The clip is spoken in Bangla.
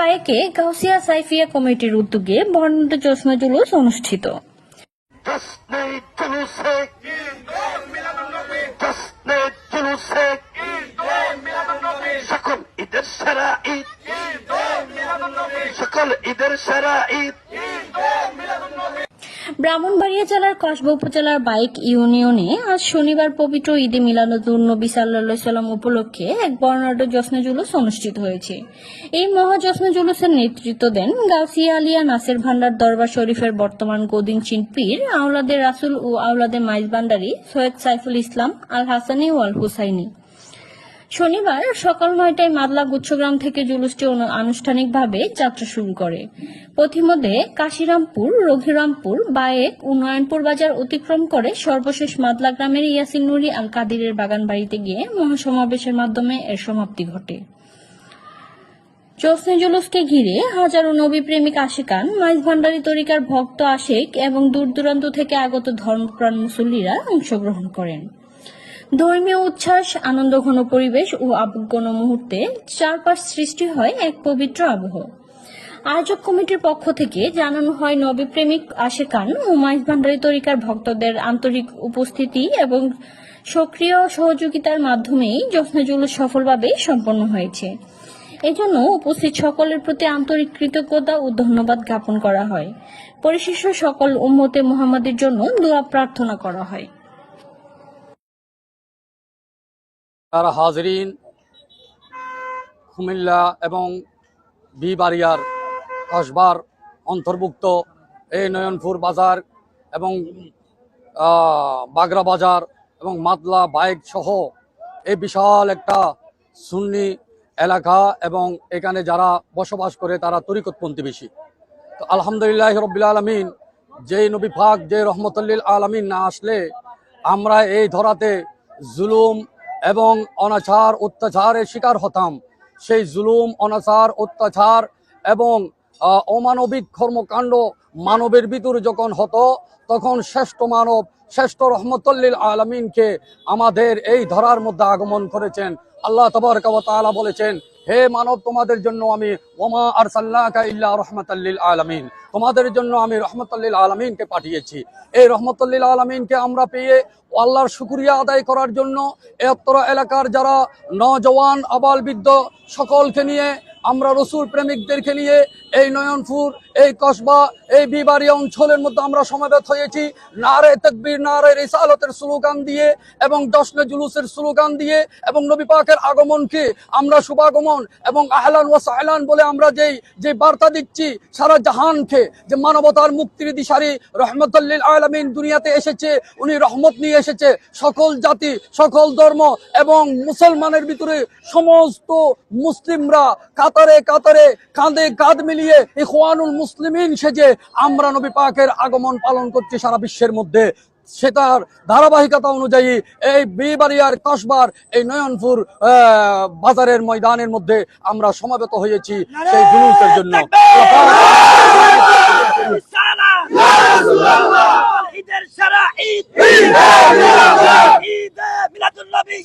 বাইকে গাউসিয়া সাইফিয়া কমিটির উদ্যোগে বর্ণিত চশমা জুলুস অনুষ্ঠিত। সকল ঈদের সারা ঈদ সকল ঈদের সেরা ঈদ ব্রাহ্মণবাড়িয়া জেলার কসবা উপজেলার বাইক ইউনিয়নে আজ শনিবার পবিত্র ঈদে মিলাদুন নবী সাল্লা সাল্লাম উপলক্ষে এক বর্ণাঢ্য জশ্ন জুলুস অনুষ্ঠিত হয়েছে। এই মহা জশ্ন জুলুসের নেতৃত্ব দেন গাউসিয়া আলিয়া নাসের ভান্ডার দরবার শরীফের বর্তমান গদিন চিন পীর আওলাদে রাসুল ও আওলাদে মাইজ বান্ডারি সৈয়দ সাইফুল ইসলাম আল হাসানি ও আল হুসাইনি শনিবার সকাল নয়টায় মাদলা গুচ্ছগ্রাম থেকে জুলুসটি আনুষ্ঠানিকভাবে যাত্রা শুরু করে। পথিমধ্যে কাশিরামপুর, রঘিরামপুর, বায়েক, উন্নয়নপুর বাজার অতিক্রম করে সর্বশেষ মাদলা গ্রামের ইয়াসিন নুরি আল কাদিরের বাগান বাড়িতে গিয়ে মহাসমাবেশের মাধ্যমে এর সমাপ্তি ঘটে। জোসনে জুলুসকে ঘিরে হাজারো নবী প্রেমিক আশিকান মাইজ ভান্ডারী তরিকার ভক্ত আশেক এবং দূর দূরান্ত থেকে আগত ধর্মপ্রাণ মুসল্লিরা অংশগ্রহণ করেন। ধর্মীয় উচ্ছ্বাস আনন্দঘন পরিবেশ ও আবেগঘন মুহূর্তে চারপাশ সৃষ্টি হয় এক পবিত্র আবহ। আয়োজক কমিটির পক্ষ থেকে জানানো হয় নবী প্রেমিক আশেকান ও মাইজ ভান্ডারী তরিকার ভক্তদের আন্তরিক উপস্থিতি এবং সক্রিয় সহযোগিতার মাধ্যমেই জশ্নে জুলুস সফলভাবে সম্পন্ন হয়েছে। এজন্য উপস্থিত সকলের প্রতি আন্তরিক কৃতজ্ঞতা ও ধন্যবাদ জ্ঞাপন করা হয়। পরিশেষে সকল উম্মতে মোহাম্মদের জন্য দোয়া প্রার্থনা করা হয়। তার হাজরিন, কুমিল্লা এবং বিবাড়িয়ার কসবার অন্তর্ভুক্ত। এই নয়নপুর বাজার এবং বাগরা বাজার এবং মাতলা বাইক সহ এই বিশাল একটা সুন্নি এলাকা এবং এখানে যারা বসবাস করে তারা তরিকতপন্থী বেশি। তো আলহামদুলিল্লাহ রবিল আলমিন, যেই নবী ফাক যে রহমতুল্লিল আলমিন না আসলে আমরা এই ধরাতে জুলুম এবং অনাচার, অত্যাচারের শিকার হতাম। সেই জুলুম, অনাচার, অত্যাচার এবং অমানবিক কর্মকাণ্ড মানবের ভিতর যখন হতো, তখন শ্রেষ্ঠ মানব, শ্রেষ্ঠ রহমতুল্লিল আলমিনকে আমাদের এই ধরার মধ্যে আগমন করেছেন। আল্লাহ তবরকালা বলেছেন হে মানব, তোমাদের জন্য আমি ওমা আর ইল্লা রহমতাল্লিল আলমিন। তোমাদের জন্য আমি রহমতাল্লিল আলমিনকে পাঠিয়েছি। এই রহমতাল্লিল আলমিনকে আমরা পেয়ে আল্লাহর শুক্রিয়া আদায় করার জন্য এত্তর এলাকার যারা নজওয়ান আবাল বৃদ্ধ, সকলকে নিয়ে, আমরা রসুল প্রেমিকদেরকে নিয়ে এই নয়নপুর এই কসবা, এই বিবাড়ি অঞ্চলের মধ্যে আমরা সমাবেত হয়েছি। নারে তকবীর, নারে রিসালতের স্লোগান দিয়ে এবং দশনে জুলুসের স্লোগান দিয়ে এবং নবী পাকের আগমনকে আমরা শুভাগমন এবং আহলান ও সাহলান বলে আমরা যেই যে বার্তা দিচ্ছি, সারা জাহানকে যে মানবতার মুক্তির দিশারি রহমতুল্লিল আলমিন দুনিয়াতে এসেছে, উনি রহমত নিয়ে এসেছে। সকল জাতি, সকল ধর্ম এবং মুসলমানের ভিতরে সমস্ত মুসলিমরা কাতারে কাতারে কাঁধে কাঁধ মিলিয়ে ইখওয়ানুল মুসলিমিন সেজে আমরা নবী পাকের আগমন পালন করছি সারা বিশ্বের মধ্যে। সেটার ধারাবাহিকতা অনুযায়ী এই বিবাড়িয়ার কসবার এই নয়নপুর আহ, বাজারের ময়দানের মধ্যে আমরা সমাবেত হয়েছি সেই জুলুসের জন্য। ঈদের সারা ঈদ। ঈদ মিলাদুল নবী।